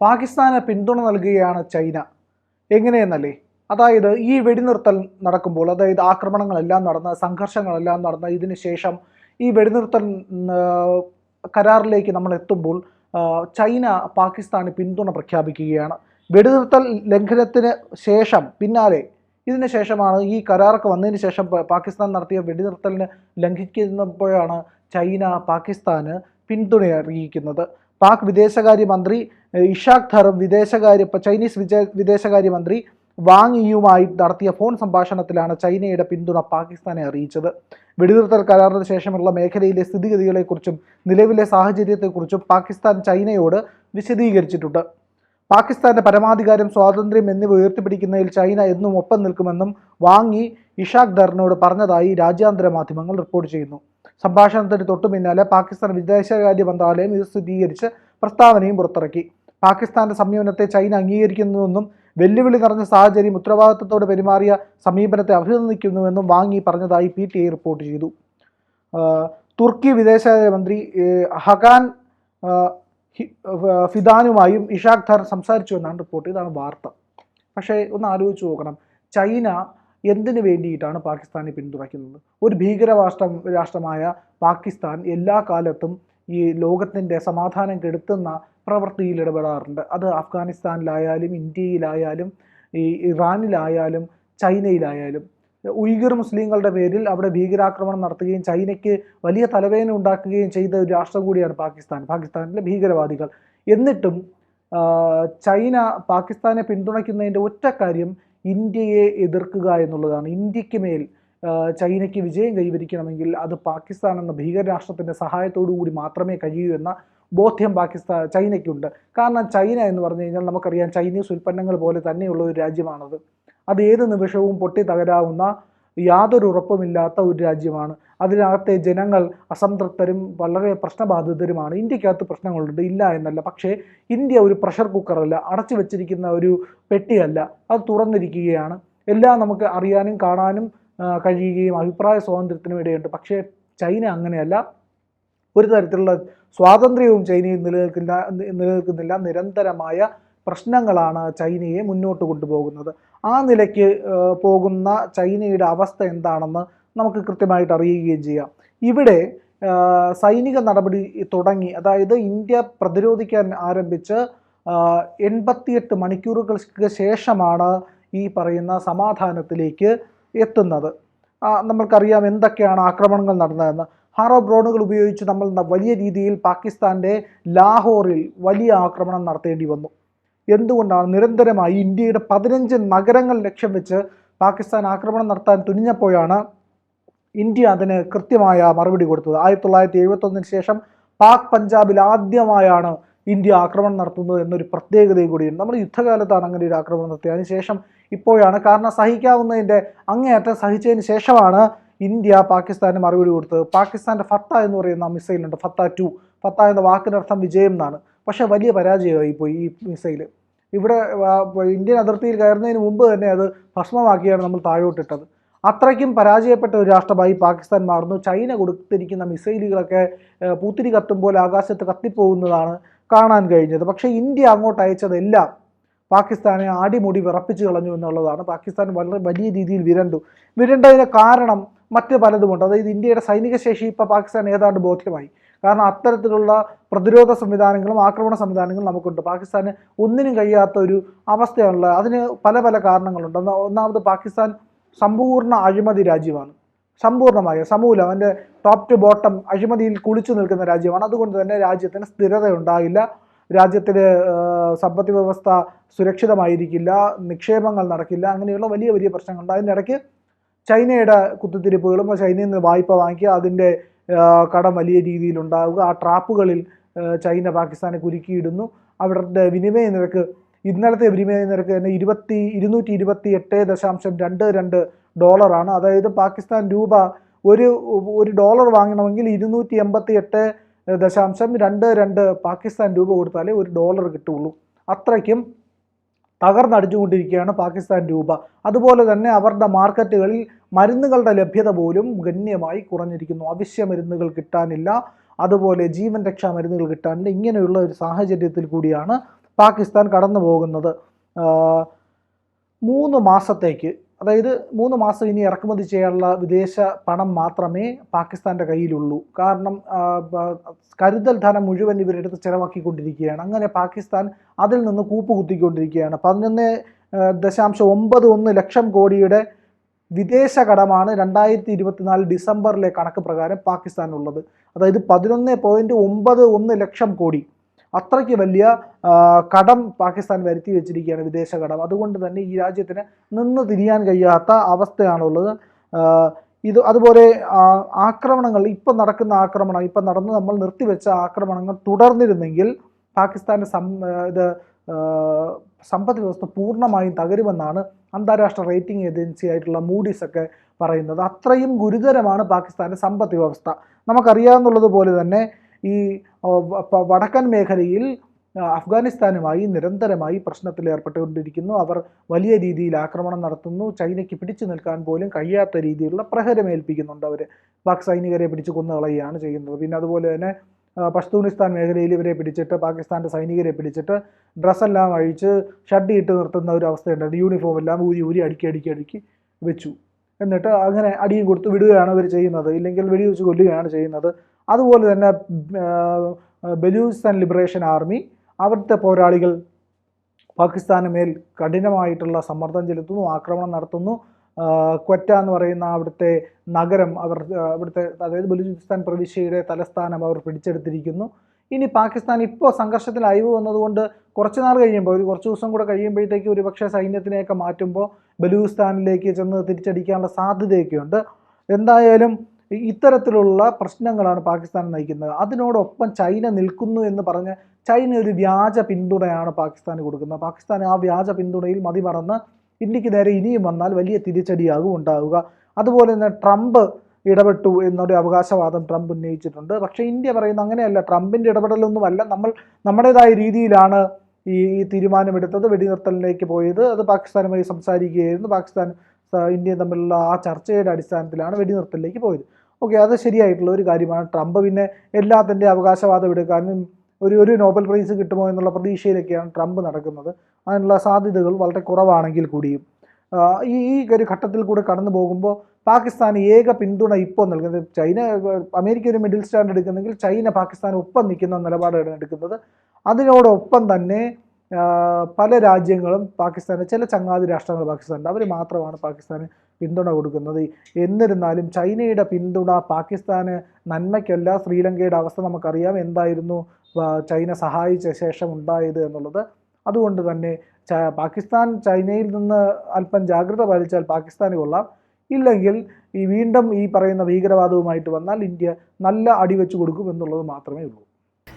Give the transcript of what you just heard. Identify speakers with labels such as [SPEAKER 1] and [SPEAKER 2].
[SPEAKER 1] പാകിസ്ഥാന് പിന്തുണ നൽകുകയാണ് ചൈന. എങ്ങനെയെന്നല്ലേ? അതായത് ഈ വെടിനിർത്തൽ നടക്കുമ്പോൾ അതായത് ആക്രമണങ്ങളെല്ലാം നടന്ന് സംഘർഷങ്ങളെല്ലാം നടന്ന് ഇതിന് ശേഷം ഈ വെടിനിർത്തൽ കരാറിലേക്ക് നമ്മൾ എത്തുമ്പോൾ ചൈന പാകിസ്ഥാന് പിന്തുണ പ്രഖ്യാപിക്കുകയാണ്. വെടിനിർത്തൽ ലംഘനത്തിന് ശേഷം പിന്നാലെ ഇതിന് ശേഷമാണ് ഈ കരാറൊക്കെ വന്നതിന് ശേഷം പാകിസ്ഥാൻ നടത്തിയ വെടിനിർത്തലിന് ലംഘിക്കുന്നപ്പോഴാണ് ചൈന പാകിസ്ഥാന് പിന്തുണ അറിയിക്കുന്നത് പാക് വിദേശകാര്യമന്ത്രി മന്ത്രി ഇഷാഖ് ധറും വിദേശകാര്യ ചൈനീസ് വിദേശകാര്യ വിദേശകാര്യമന്ത്രി വാങ് യുമായി നടത്തിയ ഫോൺ സംഭാഷണത്തിലാണ് ചൈനയുടെ പിന്തുണ പാകിസ്ഥാനെ അറിയിച്ചത്. വെടിനിർത്തൽ കരാറിന് ശേഷമുള്ള മേഖലയിലെ സ്ഥിതിഗതികളെക്കുറിച്ചും നിലവിലെ സാഹചര്യത്തെക്കുറിച്ചും പാകിസ്ഥാൻ ചൈനയോട് വിശദീകരിച്ചിട്ടുണ്ട്. പാകിസ്ഥാന്റെ പരമാധികാരം സ്വാതന്ത്ര്യം എന്നിവ ഉയർത്തിപ്പിടിക്കുന്നതിൽ ചൈന എന്നും ഒപ്പം നിൽക്കുമെന്നും വാങ്ങി ഇഷാഖ് ദറിനോട് പറഞ്ഞതായി രാജ്യാന്തര മാധ്യമങ്ങൾ റിപ്പോർട്ട് ചെയ്യുന്നു. സംഭാഷണത്തിന് തൊട്ടു പിന്നാലെ പാകിസ്ഥാൻ വിദേശകാര്യ മന്ത്രാലയം ഇത് സ്ഥിരീകരിച്ച് പ്രസ്താവനയും പുറത്തിറക്കി. പാകിസ്ഥാന്റെ സംയമനത്തെ ചൈന അംഗീകരിക്കുന്നുവെന്നും വെല്ലുവിളി നിറഞ്ഞ സാഹചര്യം ഉത്തരവാദിത്തത്തോടെ പെരുമാറിയ സമീപനത്തെ അഭിനന്ദിക്കുന്നുവെന്നും വാങ്ങി പറഞ്ഞതായി പി ടി ഐ റിപ്പോർട്ട് ചെയ്തു. തുർക്കി വിദേശകാര്യമന്ത്രി മന്ത്രി ഹഖാൻ ആ, ഹി- ആ, ഫിദാനുമായും ഇഷാഖ് ധർ സംസാരിച്ചു എന്നാണ് റിപ്പോർട്ട്. ഇതാണ് വാർത്ത. പക്ഷേ ഒന്ന് ആലോചിച്ച് നോക്കണം. ചൈന എന്തിനു വേണ്ടിയിട്ടാണ് പാകിസ്ഥാനെ പിന്തുണയ്ക്കുന്നത്? ഒരു ഭീകരരാഷ്ട്രം രാഷ്ട്രമായ പാകിസ്ഥാൻ എല്ലാ കാലത്തും ഈ ലോകത്തിന്റെ സമാധാനം കെടുത്തുന്ന പ്രവൃത്തിയിൽ ഇടപെടാറുണ്ട്. അത് അഫ്ഗാനിസ്ഥാനിലായാലും ഇന്ത്യയിലായാലും ഈ ഇറാനിലായാലും ചൈനയിലായാലും. ഉയ്ഗർ മുസ്ലിങ്ങളുടെ പേരിൽ അവിടെ ഭീകരാക്രമണം നടത്തുകയും ചൈനയ്ക്ക് വലിയ തലവേദന ഉണ്ടാക്കുകയും ചെയ്ത ഒരു രാഷ്ട്രം കൂടിയാണ് പാകിസ്ഥാൻ. പാകിസ്ഥാനിലെ ഭീകരവാദികൾ. എന്നിട്ടും ചൈന പാകിസ്ഥാനെ പിന്തുണയ്ക്കുന്നതിന്റെ ഒറ്റ കാര്യം ഇന്ത്യയെ എതിർക്കുക എന്നുള്ളതാണ്. ഇന്ത്യയ്ക്ക് മേൽ ചൈനയ്ക്ക് വിജയം കൈവരിക്കണമെങ്കിൽ അത് പാകിസ്ഥാൻ എന്ന ഭീകരരാഷ്ട്രത്തിന്റെ സഹായത്തോടു കൂടി മാത്രമേ കഴിയൂ എന്ന ബോധ്യം പാകിസ്ഥാൻ ചൈനയ്ക്കുണ്ട്. കാരണം ചൈന എന്ന് പറഞ്ഞു കഴിഞ്ഞാൽ നമുക്കറിയാം ചൈനീസ് ഉൽപ്പന്നങ്ങൾ പോലെ തന്നെയുള്ള ഒരു രാജ്യമാണത്. അത് ഏത് നിമിഷവും പൊട്ടി തകരാവുന്ന യാതൊരു ഉറപ്പുമില്ലാത്ത ഒരു രാജ്യമാണ്. അതിനകത്തെ ജനങ്ങൾ അസംതൃപ്തരും വളരെ പ്രശ്നബാധിതരുമാണ്. ഇന്ത്യക്കകത്ത് പ്രശ്നങ്ങളുണ്ട്. ഇല്ല എന്നല്ല. പക്ഷേ ഇന്ത്യ ഒരു പ്രഷർ കുക്കറല്ല അടച്ചു വെച്ചിരിക്കുന്ന ഒരു പെട്ടിയല്ല. അത് തുറന്നിരിക്കുകയാണ്. എല്ലാം നമുക്ക് അറിയാനും കാണാനും കഴിയുകയും അഭിപ്രായ സ്വാതന്ത്ര്യത്തിനും ഇടയുണ്ട്. പക്ഷേ ചൈന അങ്ങനെയല്ല. ഒരു തരത്തിലുള്ള സ്വാതന്ത്ര്യവും ചൈനയിൽ നിലനിൽക്കില്ല നിലനിൽക്കുന്നില്ല. നിരന്തരമായ പ്രശ്നങ്ങളാണ് ചൈനയെ മുന്നോട്ട് കൊണ്ടുപോകുന്നത്. ആ നിലയ്ക്ക് പോകുന്ന ചൈനയുടെ അവസ്ഥ എന്താണെന്ന് നമുക്ക് കൃത്യമായിട്ട് അറിയുകയും ചെയ്യാം. ഇവിടെ സൈനിക നടപടി തുടങ്ങി. അതായത് ഇന്ത്യ പ്രതിരോധിക്കാൻ ആരംഭിച്ച് എൺപത്തിയെട്ട് മണിക്കൂറുകൾക്ക് ശേഷമാണ് ഈ പറയുന്ന സമാധാനത്തിലേക്ക് എത്തുന്നത്. നമ്മൾക്കറിയാം എന്തൊക്കെയാണ് ആക്രമണങ്ങൾ നടന്നതെന്ന്. ഹാറോ ഡ്രോണുകൾ ഉപയോഗിച്ച് നമ്മൾ വലിയ രീതിയിൽ പാകിസ്ഥാന്റെ ലാഹോറിൽ വലിയ ആക്രമണം നടത്തേണ്ടി വന്നു. എന്തുകൊണ്ടാണ് നിരന്തരമായി ഇന്ത്യയുടെ പതിനഞ്ച് നഗരങ്ങൾ ലക്ഷ്യം വെച്ച് പാകിസ്ഥാൻ ആക്രമണം നടത്താൻ തുനിഞ്ഞപ്പോഴാണ് ഇന്ത്യ അതിന് കൃത്യമായ മറുപടി കൊടുത്തത്? ആയിരത്തി തൊള്ളായിരത്തി എഴുപത്തൊന്നിന് ശേഷം പാക് പഞ്ചാബിൽ ആദ്യമായാണ് ഇന്ത്യ ആക്രമണം നടത്തുന്നത് എന്നൊരു പ്രത്യേകതയും കൂടിയുണ്ട് നമ്മൾ യുദ്ധകാലത്താണ് അങ്ങനെ ഒരു ആക്രമണം നടത്തിയത്. അതിനുശേഷം ഇപ്പോഴാണ് കാരണം സഹിക്കാവുന്നതിന്റെ അങ്ങേയറ്റം സഹിച്ചതിന് ശേഷമാണ് ഇന്ത്യ പാകിസ്ഥാന് മറുപടി കൊടുത്തത്. പാകിസ്ഥാന്റെ ഫത്ത എന്ന് പറയുന്ന മിസൈലുണ്ട്. ഫത്ത ടു. ഫത്ത എന്ന വാക്കിനർത്ഥം വിജയം എന്നാണ്. പക്ഷേ വലിയ പരാജയമായി പോയി ഈ മിസൈൽ ഇവിടെ ഇന്ത്യൻ അതിർത്തിയിൽ കയറുന്നതിന് മുമ്പ് തന്നെ അത് ഭസ്മമാക്കിയാണ് നമ്മൾ താഴോട്ടിട്ടത്. അത്രയ്ക്കും പരാജയപ്പെട്ട ഒരു രാഷ്ട്രമായി പാകിസ്ഥാൻ മാറുന്നു. ചൈന കൊടുത്തിരിക്കുന്ന മിസൈലുകളൊക്കെ പൂത്തിരി കത്തുമ്പോൾ ആകാശത്ത് കത്തിപ്പോകുന്നതാണ് കാണാൻ കഴിഞ്ഞത്. പക്ഷേ ഇന്ത്യ അങ്ങോട്ട് അയച്ചതെല്ലാം പാകിസ്ഥാനെ ആടിമുടി വിറപ്പിച്ചു കളഞ്ഞു എന്നുള്ളതാണ്. പാകിസ്ഥാൻ വളരെ വലിയ രീതിയിൽ വിരണ്ടു. വിരണ്ടതിന് കാരണം മറ്റ് പലതുമുണ്ട്. അതായത് ഇന്ത്യയുടെ സൈനിക ശേഷി ഇപ്പോൾ പാകിസ്ഥാൻ ഏതാണ്ട് ബോധ്യമായി. കാരണം അത്തരത്തിലുള്ള പ്രതിരോധ സംവിധാനങ്ങളും ആക്രമണ സംവിധാനങ്ങളും നമുക്കുണ്ട്. പാകിസ്ഥാന് ഒന്നിനും കഴിയാത്ത ഒരു അവസ്ഥയാണുള്ളത്. അതിന് പല പല കാരണങ്ങളുണ്ട്. ഒന്നാ- ഒന്നാമത് പാകിസ്ഥാൻ സമ്പൂർണ അഴിമതി രാജ്യമാണ്. സമ്പൂർണമായ സമൂലം. അതിന്റെ ടോപ്പ് ടു ബോട്ടം അഴിമതിയിൽ കുളിച്ചു നിൽക്കുന്ന രാജ്യമാണ്. അതുകൊണ്ട് തന്നെ രാജ്യത്തിന് സ്ഥിരത ഉണ്ടാകില്ല രാജ്യത്തിന് സമ്പദ് വ്യവസ്ഥ സുരക്ഷിതമായിരിക്കില്ല നിക്ഷേപങ്ങൾ നടക്കില്ല അങ്ങനെയുള്ള വലിയ വലിയ പ്രശ്നങ്ങളുണ്ട്. അതിനിടയ്ക്ക് ചൈനയുടെ കുത്തിത്തിരിപ്പുകളും ചൈനയിൽ നിന്ന് വായ്പ വാങ്ങിക്കുക അതിന്റെ കടം വലിയ രീതിയിലുണ്ടാവുക ആ ട്രാപ്പുകളിൽ ചൈന പാകിസ്ഥാനെ കുരുക്കിയിടുന്നു. അവരുടെ വിനിമയ നിരക്ക് ഇന്നലത്തെ വിനിമയ നിരക്ക് തന്നെ ഇരുപത്തി ഇരുന്നൂറ്റി ഇരുപത്തി എട്ട് ദശാംശം രണ്ട് രണ്ട് ഡോളറാണ്. അതായത് പാകിസ്ഥാൻ രൂപ ഒരു ഒരു ഡോളർ വാങ്ങണമെങ്കിൽ ഇരുന്നൂറ്റി എൺപത്തി എട്ട് ദശാംശം രണ്ട് രണ്ട് പാകിസ്ഥാൻ രൂപ കൊടുത്താലേ ഒരു ഡോളർ കിട്ടുള്ളൂ. അത്രയ്ക്കും തകർന്നടിച്ചുകൊണ്ടിരിക്കുകയാണ് പാകിസ്ഥാൻ രൂപ. അതുപോലെ തന്നെ അവരുടെ മാർക്കറ്റുകളിൽ മരുന്നുകളുടെ ലഭ്യത പോലും ഗണ്യമായി കുറഞ്ഞിരിക്കുന്നു. അവശ്യ മരുന്നുകൾ കിട്ടാനില്ല. അതുപോലെ ജീവൻ രക്ഷാ മരുന്നുകൾ കിട്ടാനില്ല. ഇങ്ങനെയുള്ള ഒരു സാഹചര്യത്തിൽ കൂടിയാണ് പാകിസ്ഥാൻ കടന്നു പോകുന്നത് മൂന്ന് മാസത്തേക്ക് അതായത് മൂന്ന് മാസം ഇനി ഇറക്കുമതി ചെയ്യാനുള്ള വിദേശ പണം മാത്രമേ പാകിസ്ഥാന്റെ കയ്യിലുള്ളൂ. കാരണം കരുതൽ ധനം മുഴുവൻ ഇവരെടുത്ത് ചിലവാക്കിക്കൊണ്ടിരിക്കുകയാണ്. അങ്ങനെ പാകിസ്ഥാൻ അതിൽ നിന്ന് കൂപ്പ് കുത്തിക്കൊണ്ടിരിക്കുകയാണ് പതിനൊന്ന് ദശാംശം ഒമ്പത് ഒന്ന് ലക്ഷം കോടിയുടെ വിദേശ കടമാണ് രണ്ടായിരത്തി ഇരുപത്തിനാല് ഡിസംബറിലെ കണക്ക് പ്രകാരം പാകിസ്ഥാനുള്ളത്. അതായത് പതിനൊന്ന് പോയിന്റ് ഒമ്പത് ഒന്ന് ലക്ഷം കോടി. അത്രയ്ക്ക് വലിയ കടം പാകിസ്ഥാൻ വരുത്തി വെച്ചിരിക്കുകയാണ് വിദേശ കടം. അതുകൊണ്ട് തന്നെ ഈ രാജ്യത്തിന് നിന്ന് തിരിയാൻ കഴിയാത്ത അവസ്ഥയാണുള്ളത്. ഇത് അതുപോലെ ആക്രമണങ്ങൾ ഇപ്പം നടക്കുന്ന ആക്രമണം ഇപ്പം നടന്ന് നമ്മൾ നിർത്തിവെച്ച ആക്രമണങ്ങൾ തുടർന്നിരുന്നെങ്കിൽ പാകിസ്ഥാന്റെ സം ഇത് സമ്പദ് വ്യവസ്ഥ പൂർണമായും തകരുമെന്നാണ് അന്താരാഷ്ട്ര റേറ്റിംഗ് ഏജൻസി ആയിട്ടുള്ള മൂഡീസ് ഒക്കെ പറയുന്നത്. അത്രയും ഗുരുതരമാണ് പാകിസ്ഥാന്റെ സമ്പദ് വ്യവസ്ഥ. നമുക്കറിയാവുന്നുള്ളതുപോലെ തന്നെ ഈ വടക്കൻ മേഖലയിൽ അഫ്ഗാനിസ്ഥാനുമായി നിരന്തരമായി പ്രശ്നത്തിൽ ഏർപ്പെട്ടുകൊണ്ടിരിക്കുന്നു. അവർ വലിയ രീതിയിൽ ആക്രമണം നടത്തുന്നു. ചൈനയ്ക്ക് പിടിച്ചു നിൽക്കാൻ പോലും കഴിയാത്ത രീതിയിലുള്ള പ്രഹരമേൽപ്പിക്കുന്നുണ്ട് അവർ പാക് സൈനികരെ പിടിച്ച് കൊന്നുകളയുകയാണ് ചെയ്യുന്നത്. പിന്നെ അതുപോലെ തന്നെ പഷ്തൂനിസ്ഥാൻ മേഖലയിൽ ഇവരെ പിടിച്ചിട്ട് പാകിസ്ഥാന്റെ സൈനികരെ പിടിച്ചിട്ട് ഡ്രസ്സെല്ലാം അഴിച്ച് ഷഡ് ഇട്ട് നിർത്തുന്ന ഒരു അവസ്ഥയുണ്ടായിരുന്നു യൂണിഫോം എല്ലാം ഊരി ഊരി അടുക്കി അടുക്കി അടുക്കി വെച്ചു. എന്നിട്ട് അങ്ങനെ അടിയും കൊടുത്ത് വിടുകയാണ് അവർ ചെയ്യുന്നത്. ഇല്ലെങ്കിൽ വെടിവെച്ച് കൊല്ലുകയാണ് ചെയ്യുന്നത്. അതുപോലെ തന്നെ ബലൂചിസ്ഥാൻ ലിബറേഷൻ ആർമി അവിടുത്തെ പോരാളികൾ പാകിസ്ഥാന് മേൽ കഠിനമായിട്ടുള്ള സമ്മർദ്ദം ചെലുത്തുന്നു ആക്രമണം നടത്തുന്നു. ക്വറ്റ എന്ന് പറയുന്ന അവിടുത്തെ നഗരം അവർ അവിടുത്തെ അതായത് ബലൂചിസ്ഥാൻ പ്രവിശ്യയുടെ തലസ്ഥാനം അവർ പിടിച്ചെടുത്തിരിക്കുന്നു. ഇനി പാകിസ്ഥാൻ ഇപ്പോൾ സംഘർഷത്തിൽ അയവ് വന്നതുകൊണ്ട് കുറച്ച് നാൾ കഴിയുമ്പോൾ ഒരു കുറച്ച് ദിവസം കൂടെ കഴിയുമ്പോഴത്തേക്ക് ഒരു പക്ഷേ സൈന്യത്തിനെയൊക്കെ മാറ്റുമ്പോൾ ബലൂചിസ്ഥാനിലേക്ക് ചെന്ന് തിരിച്ചടിക്കാനുള്ള സാധ്യതയൊക്കെയുണ്ട്. എന്തായാലും ഇത്തരത്തിലുള്ള പ്രശ്നങ്ങളാണ് പാകിസ്ഥാൻ നയിക്കുന്നത്. അതിനോടൊപ്പം ചൈന നിൽക്കുന്നു എന്ന് പറഞ്ഞ് ചൈന ഒരു വ്യാജ പിന്തുണയാണ് പാകിസ്ഥാന് കൊടുക്കുന്നത്. പാകിസ്ഥാൻ ആ വ്യാജ പിന്തുണയിൽ മതിമറന്ന് ഇന്ത്യയ്ക്ക് നേരെ ഇനിയും വന്നാൽ വലിയ തിരിച്ചടിയാകും ഉണ്ടാവുക. അതുപോലെ തന്നെ ട്രംപ് ഇടപെട്ടു എന്നൊരു അവകാശവാദം ട്രംപ് ഉന്നയിച്ചിട്ടുണ്ട്. പക്ഷേ ഇന്ത്യ പറയുന്ന അങ്ങനെയല്ല. ട്രംപിന്റെ ഇടപെടലൊന്നുമല്ല. നമ്മൾ നമ്മുടേതായ രീതിയിലാണ് ഈ തീരുമാനമെടുത്തത് വെടിനിർത്തലിലേക്ക് പോയത്. അത് പാകിസ്ഥാനുമായി സംസാരിക്കുകയായിരുന്നു. പാകിസ്ഥാൻ ഇന്ത്യ തമ്മിലുള്ള ആ ചർച്ചയുടെ അടിസ്ഥാനത്തിലാണ് വെടിനിർത്തലിലേക്ക് പോയത്. ഓക്കെ അത് ശരിയായിട്ടുള്ള ഒരു കാര്യമാണ്. ട്രംപ് പിന്നെ എല്ലാത്തിന്റെ അവകാശവാദം എടുക്കാനും ഒരു ഒരു നോബൽ പ്രൈസ് കിട്ടുമോ എന്നുള്ള പ്രതീക്ഷയിലൊക്കെയാണ് ട്രംപ് നടക്കുന്നത്. അതിനുള്ള സാധ്യതകൾ വളരെ കുറവാണെങ്കിൽ കൂടിയും. ഈ ഈ ഒരു ഘട്ടത്തിൽ കൂടെ കടന്നു പോകുമ്പോൾ പാകിസ്ഥാൻ ഏക പിന്തുണ ഇപ്പോൾ നൽകുന്നത് ചൈന അമേരിക്ക ഒരു മിഡിൽ സ്റ്റാൻഡ് എടുക്കുന്നെങ്കിൽ ചൈന പാകിസ്ഥാൻ ഒപ്പം നിൽക്കുന്ന നിലപാടാണ് എടുക്കുന്നത്. അതിനോടൊപ്പം തന്നെ പല രാജ്യങ്ങളും പാകിസ്ഥാന് ചില ചങ്ങാതി രാഷ്ട്രങ്ങൾ പാകിസ്ഥാനുണ്ട്. അവർ മാത്രമാണ് പാകിസ്ഥാന് പിന്തുണ കൊടുക്കുന്നത്. എന്നിരുന്നാലും ചൈനയുടെ പിന്തുണ പാകിസ്ഥാന് നന്മയ്ക്കല്ല ശ്രീലങ്കയുടെ അവസ്ഥ നമുക്കറിയാം എന്തായിരുന്നു ചൈന സഹായിച്ച ശേഷം ഉണ്ടായത് എന്നുള്ളത്. അതുകൊണ്ട് തന്നെ പാകിസ്ഥാൻ ചൈനയിൽ നിന്ന് അല്പം ജാഗ്രത പാലിച്ചാൽ പാകിസ്ഥാന് കൊള്ളാം. ഇല്ലെങ്കിൽ ഈ വീണ്ടും ഈ പറയുന്ന ഭീകരവാദവുമായിട്ട് വന്നാൽ ഇന്ത്യ നല്ല അടിവെച്ച് കൊടുക്കും എന്നുള്ളത് മാത്രമേ ഉള്ളൂ.